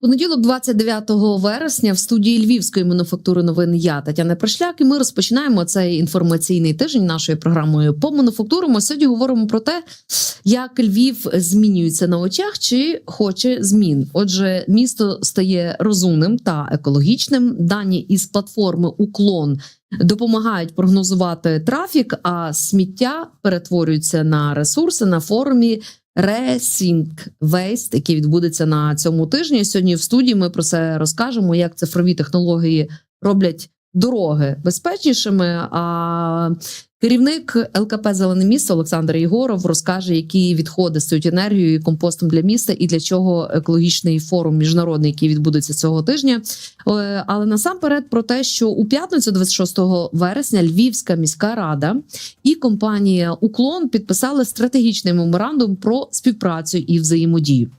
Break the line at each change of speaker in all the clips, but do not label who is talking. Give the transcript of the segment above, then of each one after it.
Понеділок, 29 вересня, в студії Львівської мануфактури новин я Тетяна Пришляк. І ми розпочинаємо цей інформаційний тиждень нашою програмою по мануфактурам. Сьогодні говоримо про те, як Львів змінюється на очах чи хоче змін. Отже, місто стає розумним та екологічним. Дані із платформи Уклон допомагають прогнозувати трафік, а сміття перетворюються на ресурси на форумі. Resync Вейст, який відбудеться на цьому тижні. Сьогодні в студії ми про це розкажемо, як цифрові технології роблять дороги безпечнішими. А керівник ЛКП Зелене місто Олександр Єгоров розкаже, які відходи стають енергією і компостом для міста, і для чого екологічний форум міжнародний, який відбудеться цього тижня. Е, Але насамперед про те, що у п'ятницю, 26 вересня, Львівська міська рада і компанія Уклон підписали стратегічний меморандум про співпрацю і взаємодію.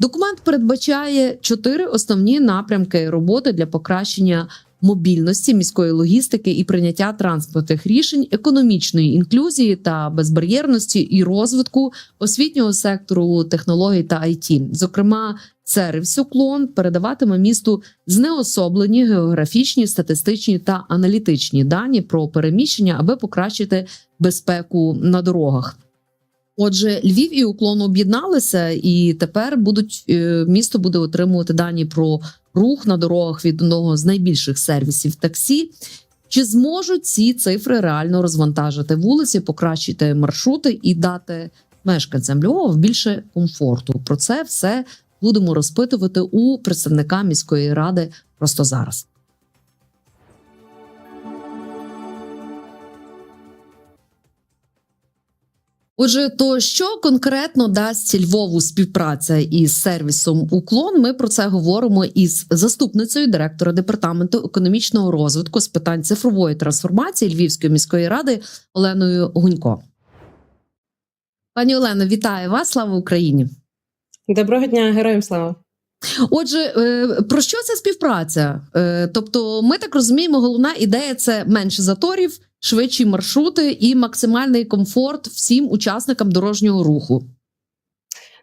Документ передбачає чотири основні напрямки роботи для покращення мобільності міської логістики і прийняття транспортних рішень, економічної інклюзії та безбар'єрності і розвитку освітнього сектору технологій та IT. Зокрема, сервіс уклон передаватиме місту знеособлені географічні, статистичні та аналітичні дані про переміщення, аби покращити безпеку на дорогах. Отже, Львів і уклон об'єдналися, і тепер будуть е, місто буде отримувати дані про рух на дорогах від одного з найбільших сервісів таксі. Чи зможуть ці цифри реально розвантажити вулиці, покращити маршрути і дати мешканцям Львова більше комфорту? Про це все будемо розпитувати у представника міської ради просто зараз. Отже, то що конкретно дасть Львову співпраця із сервісом Уклон? Ми про це говоримо із заступницею директора департаменту економічного розвитку з питань цифрової трансформації Львівської міської ради Оленою Гунько. Пані Олено, вітаю вас! Слава Україні!
Доброго дня, героям слава.
Отже, е, про що ця співпраця? Е, Тобто, ми так розуміємо, головна ідея це менше заторів, швидші маршрути і максимальний комфорт всім учасникам дорожнього руху.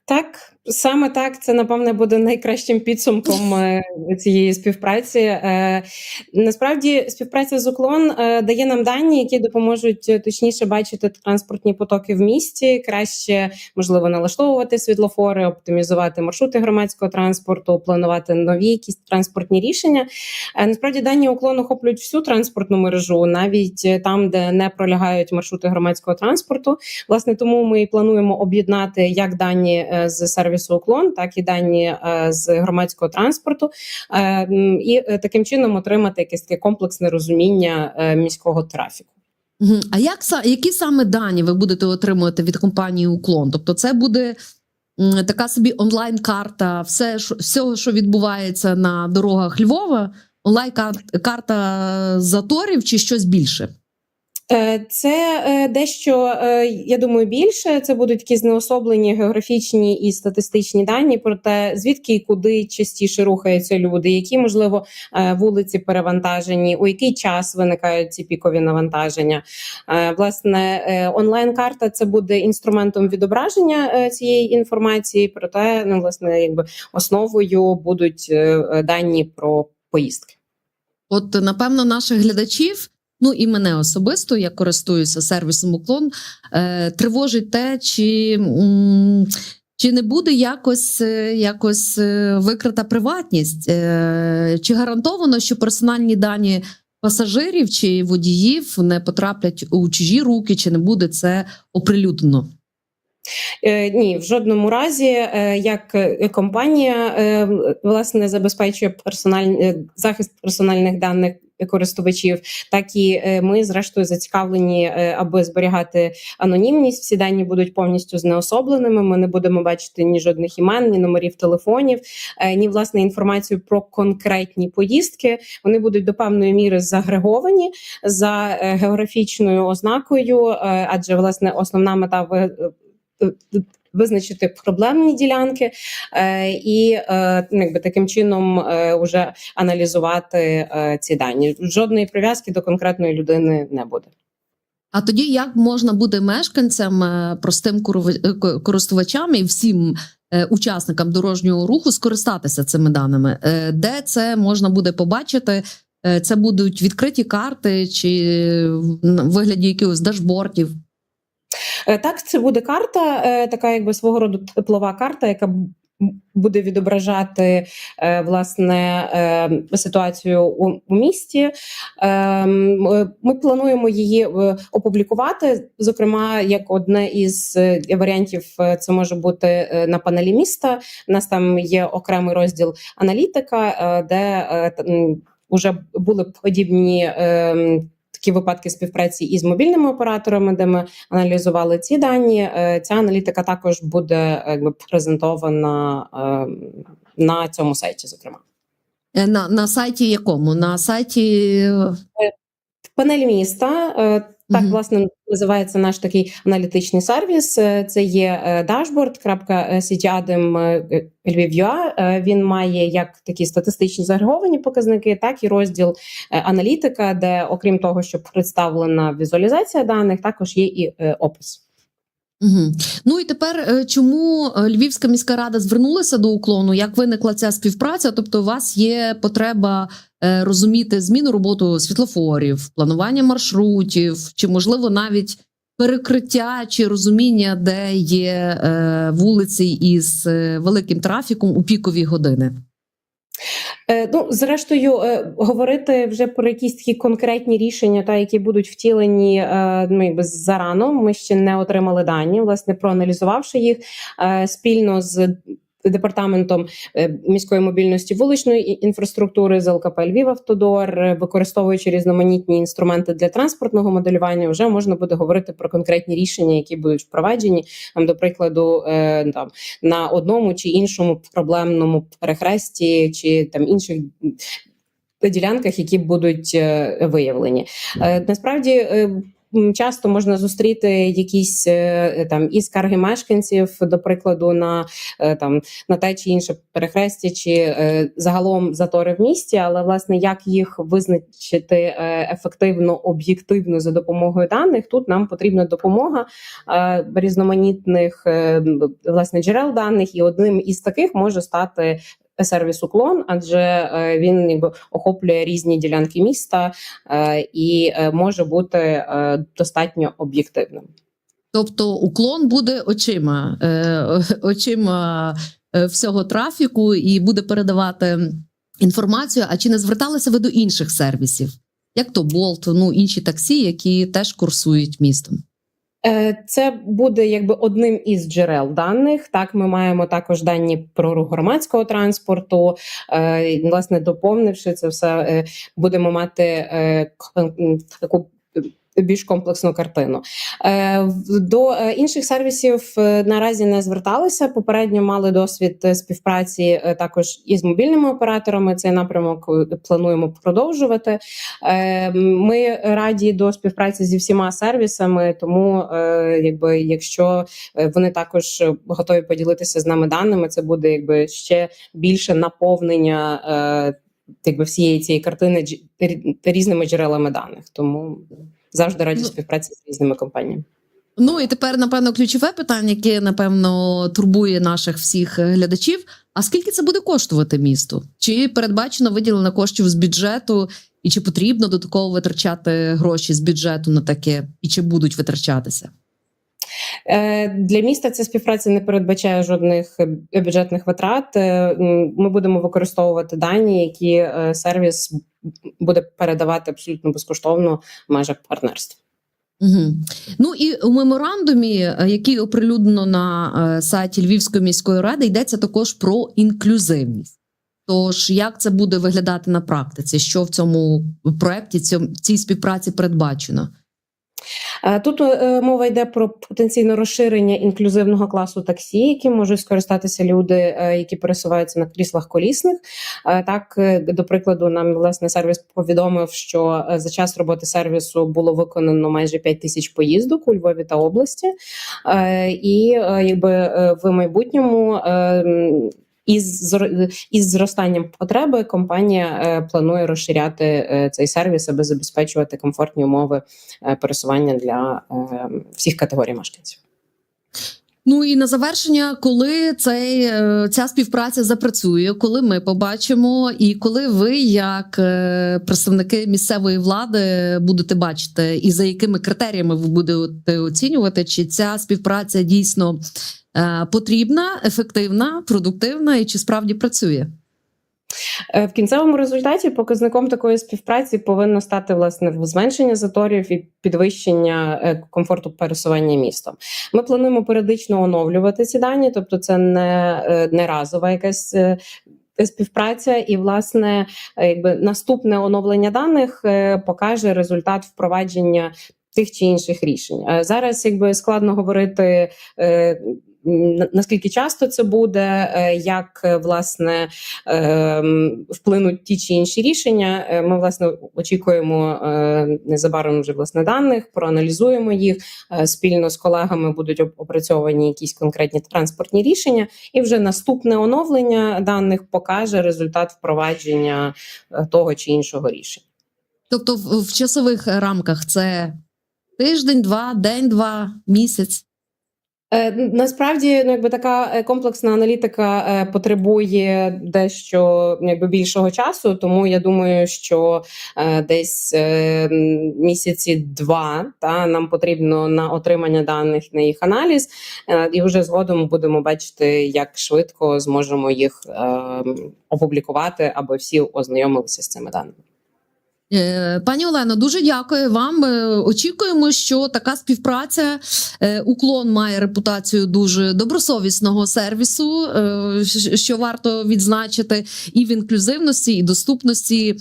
Так, саме так, це напевне буде найкращим підсумком е, цієї співпраці. Е, Насправді, співпраця з уклон е, дає нам дані, які допоможуть точніше бачити транспортні потоки в місті, краще можливо налаштовувати світлофори, оптимізувати маршрути громадського транспорту, планувати нові якісь транспортні рішення. Насправді дані уклон охоплюють всю транспортну мережу, навіть там, де не пролягають маршрути громадського транспорту. Власне, тому ми і плануємо об'єднати як дані з сервісу уклон, так і дані е, з громадського транспорту, е, і е, таким чином отримати якесь таке комплексне розуміння міського трафіку.
А як які саме дані ви будете отримувати від компанії Уклон? Тобто, це буде така собі онлайн-карта, все всього, що відбувається на дорогах Львова, онлайн-карта заторів чи щось більше?
Е, Це е, дещо, е, я думаю, більше. Це будуть такі знеособлені географічні і статистичні дані про те, звідки і куди частіше рухаються люди, які можливо вулиці перевантажені, у який час виникають ці пікові навантаження. Власне, онлайн-карта це буде інструментом відображення цієї інформації. Проте, ну власне, якби основою будуть дані про поїздки.
От, напевно, наших глядачів, ну і мене особисто, я користуюся сервісом уклон, е, тривожить те, чи, чи не буде якось, е, якось е, викрита приватність, чи гарантовано, що персональні дані пасажирів чи водіїв не потраплять у чужі руки, чи не буде це оприлюднено?
Ні, в жодному разі, як компанія власне забезпечує персональ... захист персональних даних користувачів, так і е, ми, зрештою, зацікавлені, е, аби зберігати анонімність. Всі дані будуть повністю знеособленими. Ми не будемо бачити ні жодних імен, ні номерів телефонів, е, ні власне інформацію про конкретні поїздки. Вони будуть до певної міри загреговані за географічною ознакою, адже власне основна мета ви- Визначити проблемні ділянки е, і е, ну, якби таким чином е, уже аналізувати ці дані. Жодної прив'язки до конкретної людини не буде.
А тоді як можна буде мешканцям, простим користувачам і всім учасникам дорожнього руху скористатися цими даними? Де це можна буде побачити? Це будуть відкриті карти чи в вигляді якихось дашбортів?
Е, Так, це буде карта, е, така якби свого роду теплова карта, яка буде відображати е, власне е, ситуацію у, у місті. Е, е, Ми плануємо її е, опублікувати. Зокрема, як одне із варіантів, це може бути на панелі міста. У нас там є окремий розділ аналітика, де е, уже були подібні. е, Такі випадки співпраці із мобільними операторами, де ми аналізували ці дані. Е, Ця аналітика також буде е, якби презентована е, на цьому сайті. Зокрема,
На, на сайті якому? На сайті
панелі міста. Е, Так, власне, називається наш такий аналітичний сервіс. Е, Це є е, dashboard.cityadim Lviv.ua. Е, Він має як такі статистичні загреговані показники, так і розділ е, аналітика, де, окрім того, що представлена візуалізація даних, також є і е, опис.
Угу. Ну і тепер е, чому е, Львівська міська рада звернулася до уклону? Як виникла ця співпраця? Тобто, у вас є потреба е, розуміти зміну роботу світлофорів, планування маршрутів, чи можливо навіть перекриття чи розуміння, де є вулиці із великим трафіком у пікові години?
Е, Ну, зрештою, е, говорити вже про якісь такі конкретні рішення, та які будуть втілені е, ну, зарано. Ми ще не отримали дані. Власне, проаналізувавши їх спільно з департаментом е, міської мобільності вуличної інфраструктури з ЛКП Львів Автодор, е, використовуючи різноманітні інструменти для транспортного моделювання, вже можна буде говорити про конкретні рішення, які будуть впроваджені. Там, до прикладу, е, там на одному чи іншому проблемному перехресті, чи там інших ділянках, які будуть виявлені. Насправді. Е, Часто можна зустріти якісь е, там і скарги мешканців, до прикладу, на е, там на те чи інше перехрестя, чи е, загалом затори в місті, але власне як їх визначити е, ефективно, об'єктивно за допомогою даних, тут нам потрібна допомога е, різноманітних е, власне джерел даних, і одним із таких може стати. Сервіс уклон, адже е, він якби охоплює різні ділянки міста е, і е, може бути достатньо об'єктивним.
Тобто уклон буде очима, очима всього трафіку і буде передавати інформацію. А чи не зверталися ви до інших сервісів, як то Болт, ну інші таксі, які теж курсують містом?
Е, Це буде якби одним із джерел даних. Так, ми маємо також дані про рух громадського транспорту. Е, Власне, доповнивши це все, е, будемо мати таку. Більш комплексну картину Е, до е, інших сервісів е, наразі не зверталися. Попередньо мали досвід співпраці також із мобільними операторами. Цей напрямок плануємо продовжувати. Ми раді до співпраці зі всіма сервісами, тому якби якщо вони також готові поділитися з нами даними, це буде якби ще більше наповнення якби всієї цієї картини різними джерелами даних. Тому завжди раді
Ну,
співпраці з різними компаніями.
Ну і тепер, напевно, ключове питання, яке напевно турбує наших всіх глядачів. А скільки це буде коштувати місту? Чи передбачено виділено коштів з бюджету, і чи потрібно додатково витрачати гроші з бюджету на таке, і чи будуть витрачатися?
Е, Для міста ця співпраця не передбачає жодних бюджетних витрат. Е, Ми будемо використовувати дані, які е, сервіс буде передавати абсолютно безкоштовно в межах партнерства.
Угу. Ну і у меморандумі, який оприлюднено на сайті Львівської міської ради, йдеться також про інклюзивність. Тож, як це буде виглядати на практиці? Що в цьому проєкті, цій співпраці передбачено?
Е, Тут е, мова йде про потенційне розширення інклюзивного класу таксі, яким можуть скористатися люди, е, які пересуваються на кріслах колісних. Е, Так, е, до прикладу, нам власне сервіс повідомив, що е, за час роботи сервісу було виконано майже 5 тисяч поїздок у Львові та області. Е, І е, якби е, в майбутньому. Із із зростанням потреби компанія е, планує розширяти е, цей сервіс, аби забезпечувати комфортні умови е, пересування для всіх категорій мешканців.
Ну і на завершення, коли цей ця співпраця запрацює, коли ми побачимо, і коли ви, як представники місцевої влади, будете бачити, і за якими критеріями ви будете оцінювати, чи ця співпраця дійсно потрібна, ефективна, продуктивна і чи справді працює?
Е, В кінцевому результаті показником такої співпраці повинно стати власне зменшення заторів і підвищення е, комфорту пересування містом. Ми плануємо періодично оновлювати ці дані, тобто це не, е, не разова якась. е, Співпраця і власне, е, якби наступне оновлення даних е, покаже результат впровадження тих чи інших рішень. Е, Зараз якби складно говорити е, наскільки часто це буде, е, як е, власне ем, вплинуть ті чи інші рішення. Е, Ми власне очікуємо незабаром вже власне даних, проаналізуємо їх спільно з колегами. Будуть опрацьовані якісь конкретні транспортні рішення, і вже наступне оновлення даних покаже результат впровадження того чи іншого рішення.
Тобто, в часових рамках це тиждень, два, день, два, місяць.
Е, Насправді, ну якби така е, комплексна аналітика е, потребує дещо ну, якби більшого часу, тому я думаю, що десь місяці два та нам потрібно на отримання даних на їх аналіз, і вже згодом будемо бачити, як швидко зможемо їх е, опублікувати, аби всі ознайомилися з цими даними.
Е, Пані Олено, дуже дякую вам. Е, Очікуємо, що така співпраця е, уклон має репутацію дуже добросовісного сервісу, що варто відзначити, і в інклюзивності, і доступності.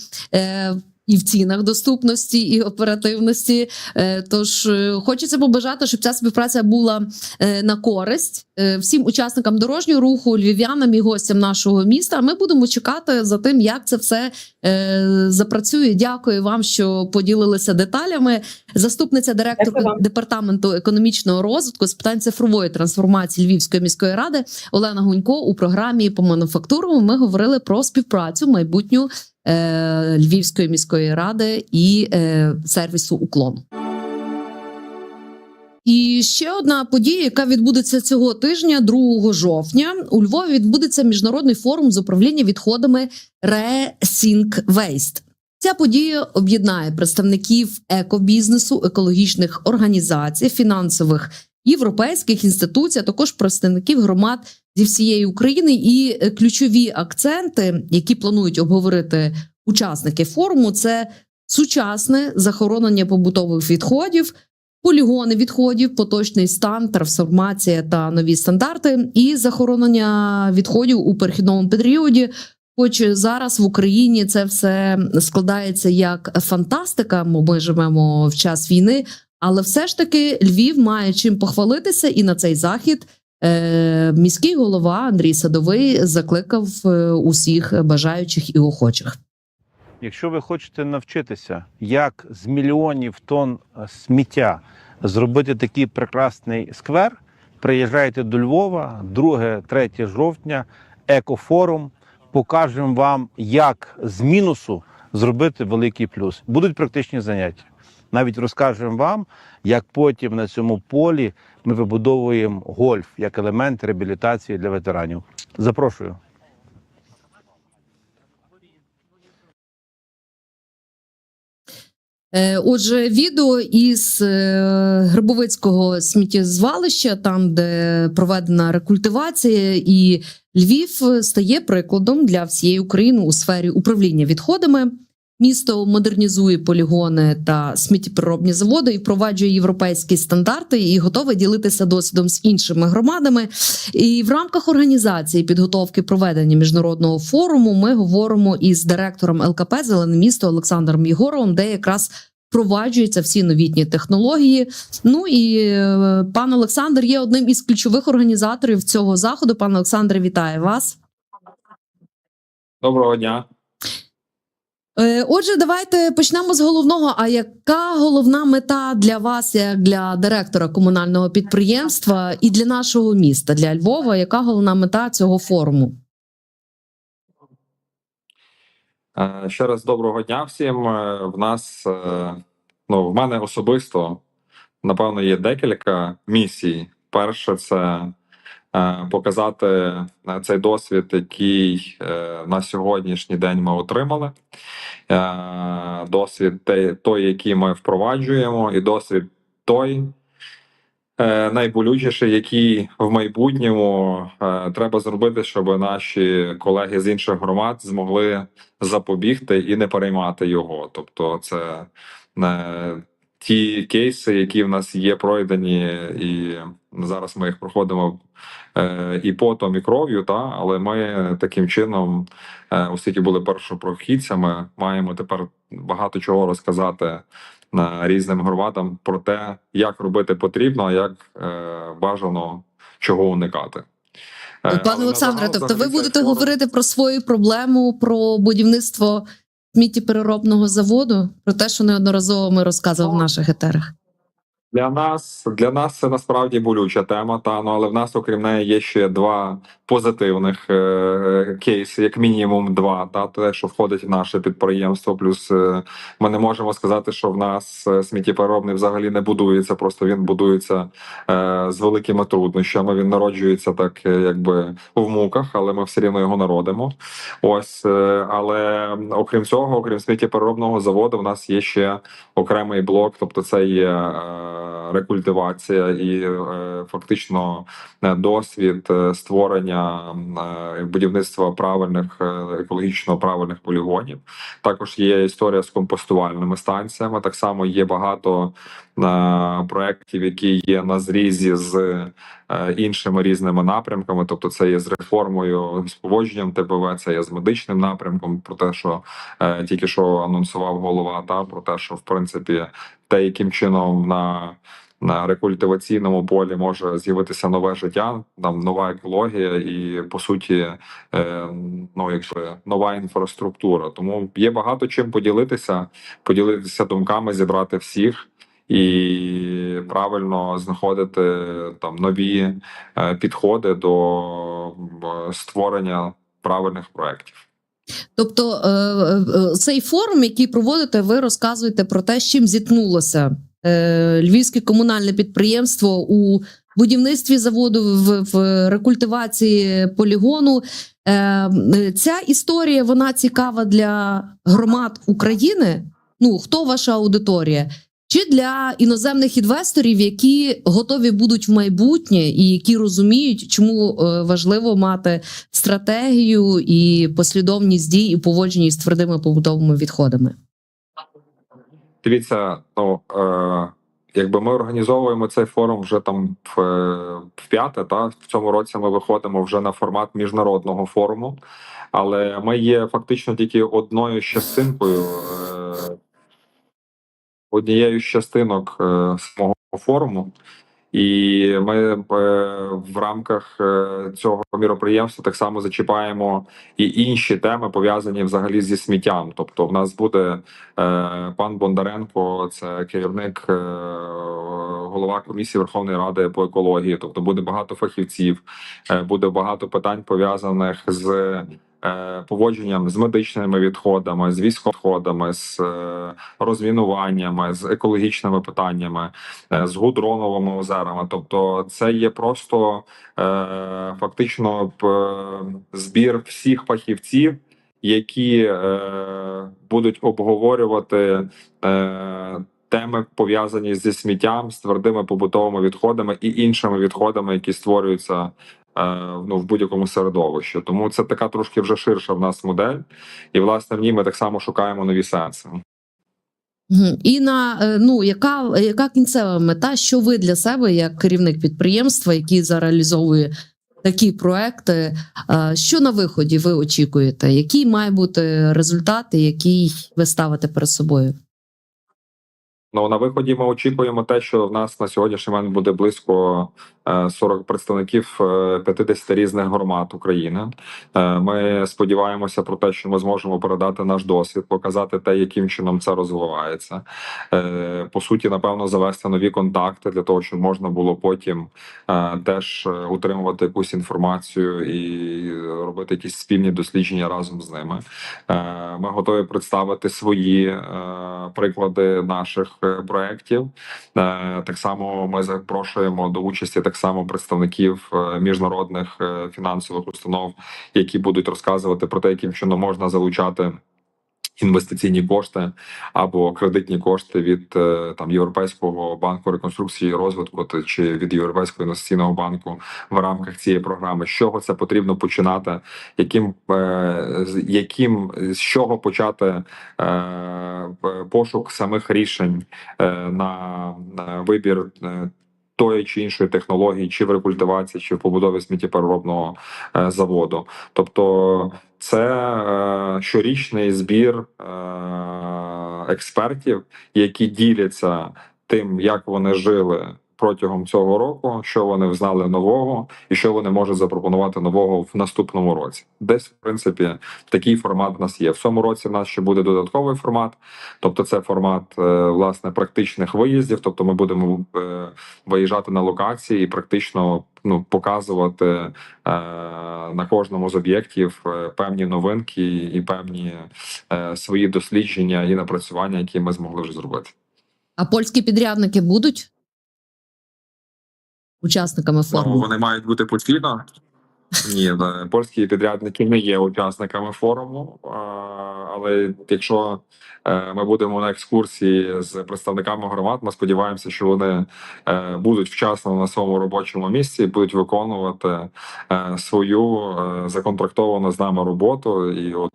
І в цінах доступності і оперативності. Е, Тож е, хочеться побажати, щоб ця співпраця була е, на користь всім учасникам дорожнього руху, львів'янам і гостям нашого міста. Ми будемо чекати за тим, як це все запрацює. Дякую вам, що поділилися деталями. Заступниця директора департаменту економічного розвитку з питань цифрової трансформації Львівської міської ради Олена Гунько у програмі по мануфактуру. Ми говорили про співпрацю майбутню Львівської міської ради і е, сервісу Уклон. І ще одна подія, яка відбудеться цього тижня, 2 жовтня, у Львові відбудеться міжнародний форум з управління відходами Re-Sync Waste. Ця подія об'єднає представників екобізнесу, екологічних організацій, фінансових європейських інституцій, а також представників громад зі всієї України. І е, ключові акценти, які планують обговорити учасники форуму, це сучасне захоронення побутових відходів, полігони відходів, поточний стан, трансформація та нові стандарти, і захоронення відходів у перехідному періоді. Хоч зараз в Україні це все складається як фантастика, бо ми живемо в час війни, але все ж таки Львів має чим похвалитися, і на цей захід е, міський голова Андрій Садовий закликав е, усіх бажаючих і охочих.
Якщо ви хочете навчитися, як з мільйонів тонн е, сміття зробити такий прекрасний сквер, приїжджайте до Львова 2-3 жовтня, екофорум. Покажемо вам, як з мінусу зробити великий плюс. Будуть практичні заняття. Навіть розкажемо вам, як потім на цьому полі ми вибудовуємо гольф як елемент реабілітації для ветеранів. Запрошую.
Е, Отже, відео із е, Грибовицького сміттєзвалища, там де проведена рекультивація, і Львів стає прикладом для всієї України у сфері управління відходами. Місто модернізує полігони та сміттєпереробні заводи і впроваджує європейські стандарти і готове ділитися досвідом з іншими громадами. І в рамках організації підготовки проведення міжнародного форуму ми говоримо із директором ЛКП Зелене місто Олександром Єгоровим, де якраз впроваджуються всі новітні технології. Ну і е, пан Олександр є одним із ключових організаторів цього заходу. Пан Олександре, вітаю вас.
Доброго дня.
Е, отже, давайте почнемо з головного. А яка головна мета для вас, як для директора комунального підприємства і для нашого міста, для Львова? Яка головна мета цього форуму?
Е, ще раз доброго дня всім. Е, в нас ну в мене особисто напевно є декілька місій. Перше, це показати е, цей досвід, який е, на сьогоднішній день ми отримали. Е, Досвід той, який ми впроваджуємо, і досвід той, е, найболючіший, який в майбутньому е, треба зробити, щоб наші колеги з інших громад змогли запобігти і не переймати його. Тобто, це е, ті кейси, які в нас є пройдені, і зараз ми їх проходимо е, і потом, і кров'ю. Та але ми таким чином, е, оскільки були першопрохідцями, маємо тепер багато чого розказати. е, Різним громадам про те, як робити потрібно, як е, бажано чого уникати. Е,
Пане Олександре, тобто ви будете говорити про свою проблему про будівництво сміттєпереробного заводу, про те, що неодноразово ми розказували в наших етерах.
Для нас для нас це насправді болюча тема. Та ну але в нас, окрім неї, є ще два позитивних е, кейси, як мінімум, два. Та те, що входить в наше підприємство. Плюс е, ми не можемо сказати, що в нас е, сміттєпереробний взагалі не будується. Просто він будується е, з великими труднощами. Він народжується так, е, якби в муках, але ми все рівно його народимо. Ось, е, але окрім цього, окрім сміттєпереробного заводу, в нас є ще окремий блок, тобто це є е, рекультивація і е, фактично е, досвід е, створення будівництва правильних екологічно правильних полігонів. Також є історія з компостувальними станціями. Так само є багато проєктів, які є на зрізі з іншими різними напрямками. Тобто, це є з реформою з поводженням ТБВ, це є з медичним напрямком. Про те, що е, тільки що анонсував голова, та про те, що в принципі те, яким чином на на рекультиваційному полі може з'явитися нове життя, там нова екологія і по суті, е, ну якби нова інфраструктура. Тому є багато чим поділитися, поділитися думками, зібрати всіх і правильно знаходити там нові е, підходи до е, створення правильних проєктів.
Тобто, е, цей форум, який проводите, ви розказуєте про те, з чим зіткнулося львівське комунальне підприємство у будівництві заводу в, рекультивації полігону. Ця історія вона цікава для громад України. Ну хто ваша аудиторія? Чи для іноземних інвесторів, які готові будуть в майбутнє і які розуміють, чому е, важливо мати стратегію і послідовність дій у поводженні з твердими побутовими відходами?
Дивіться, ну е, якби ми організовуємо цей форум вже там в, е, в п'яте, та в цьому році ми виходимо вже на формат міжнародного форуму, але ми є фактично тільки одною частинкою, е, однією з частинок е, самого форуму. І ми е, в рамках е, цього міроприємства так само зачіпаємо і інші теми пов'язані взагалі зі сміттям. Тобто, в нас буде пан Бондаренко, це керівник голова комісії Верховної Ради по екології. Тобто буде багато фахівців, буде багато питань пов'язаних з. Е, Поводженням з медичними відходами, з військовими, з е, розмінуваннями, з екологічними питаннями, е, з гудроновими озерами. Тобто, це є просто фактично збір всіх фахівців, які е, будуть обговорювати. Е, Теми пов'язані зі сміттям, з твердими побутовими відходами і іншими відходами, які створюються ну, в будь-якому середовищі. Тому це така трошки вже ширша в нас модель, і власне в ній ми так само шукаємо нові сенси.
І на е, ну яка, яка кінцева мета? Що ви для себе, як керівник підприємства, який зареалізовує такі проекти? е, Що на виході ви очікуєте? Який має бути результат, який ви ставите перед собою?
Ну на виході ми очікуємо те, що в нас на сьогоднішній момент буде близько е, 40 представників е, 50 різних громад України. Е, Ми сподіваємося про те, що ми зможемо передати наш досвід, показати те, яким чином це розвивається. Е, По суті, напевно, завести нові контакти для того, щоб можна було потім е, теж е, утримувати якусь інформацію і робити якісь спільні дослідження разом з ними. Е, Ми готові представити свої е, приклади наших е, проєктів. Е, Так само ми запрошуємо до участі так само представників е, міжнародних е, фінансових установ, які будуть розказувати про те, яким чином можна залучати. Інвестиційні кошти або кредитні кошти від е, там Європейського банку реконструкції і розвитку чи від Європейського інвестиційного банку в рамках цієї програми. З чого це потрібно починати? Яким яким з чого почати пошук самих рішень на, вибір тої чи іншої технології, чи в рекультивації, чи в побудові сміттєпереробного е, заводу. Тобто, це е, щорічний збір е, експертів, які діляться тим, як вони жили. Протягом цього року, що вони знали нового, і що вони можуть запропонувати нового в наступному році. Десь, в принципі, такий формат в нас є. В цьому році в нас ще буде додатковий формат, тобто це формат е, власне практичних виїздів. Тобто, ми будемо е, виїжджати на локації і практично ну показувати е, на кожному з об'єктів певні новинки і певні свої дослідження і напрацювання, які ми змогли вже зробити.
А польські підрядники будуть учасниками
Ну, вони мають бути постійно. Ні, е, польські підрядники не є учасниками форуму. Але якщо е, ми будемо на екскурсії з представниками громад, ми сподіваємося, що вони е, будуть вчасно на своєму робочому місці і будуть виконувати свою законтрактовану з нами роботу і от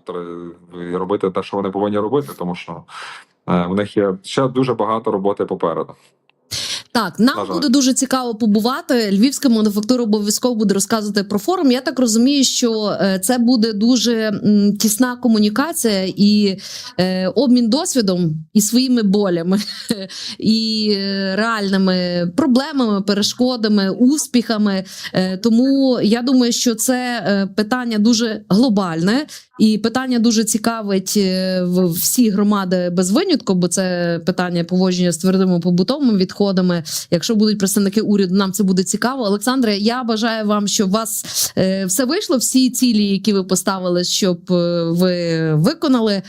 і робити те, що вони повинні робити, тому що в них є ще дуже багато роботи попереду.
Так, нам
На жаль.
буде дуже цікаво побувати. Львівська мануфактура обов'язково буде розказувати про форум. Я так розумію, що е, це буде дуже тісна комунікація і е, обмін досвідом і своїми болями, і е, реальними проблемами, перешкодами, успіхами. Тому я думаю, що це питання дуже глобальне. І питання дуже цікавить е, всі громади без винятку, бо це питання поводження з твердими побутовими відходами. Якщо будуть представники уряду, нам це буде цікаво. Олександре, я бажаю вам, щоб у вас е, все вийшло, всі цілі, які ви поставили, щоб е, ви виконали.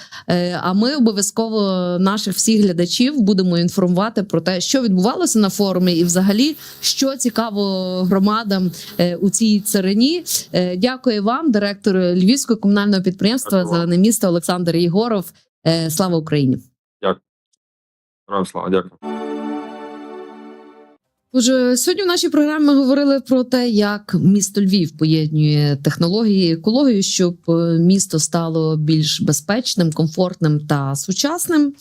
А ми обов'язково наших всіх глядачів будемо інформувати про те, що відбувалося на форумі, і взагалі що цікаво громадам у цій царині. Дякую вам, директор Львівського комунального підприємства
Дякую.
Зелене місто Олександр Єгоров. Е, Слава Україні!
Героям слава, дякую.
Отже, сьогодні в нашій програмі ми говорили про те, як місто Львів поєднує технології і екологію, щоб е, місто стало більш безпечним, комфортним та сучасним.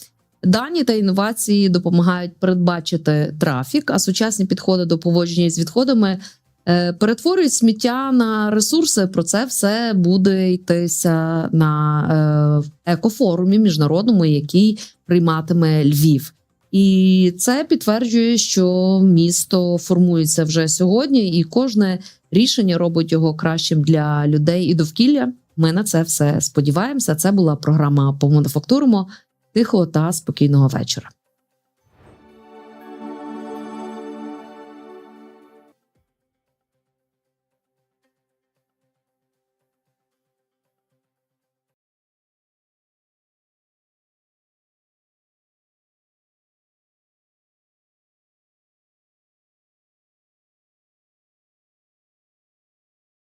Дані та інновації допомагають передбачити трафік, а сучасні підходи до поводження з відходами перетворюють сміття на ресурси. Про це все буде йтися на е, екофорумі міжнародному, який прийматиме Львів. І це підтверджує, що місто формується вже сьогодні, і кожне рішення робить його кращим для людей і довкілля. Ми на це все сподіваємося. Це була програма по мануфактуримо. Тихого та спокійного вечора.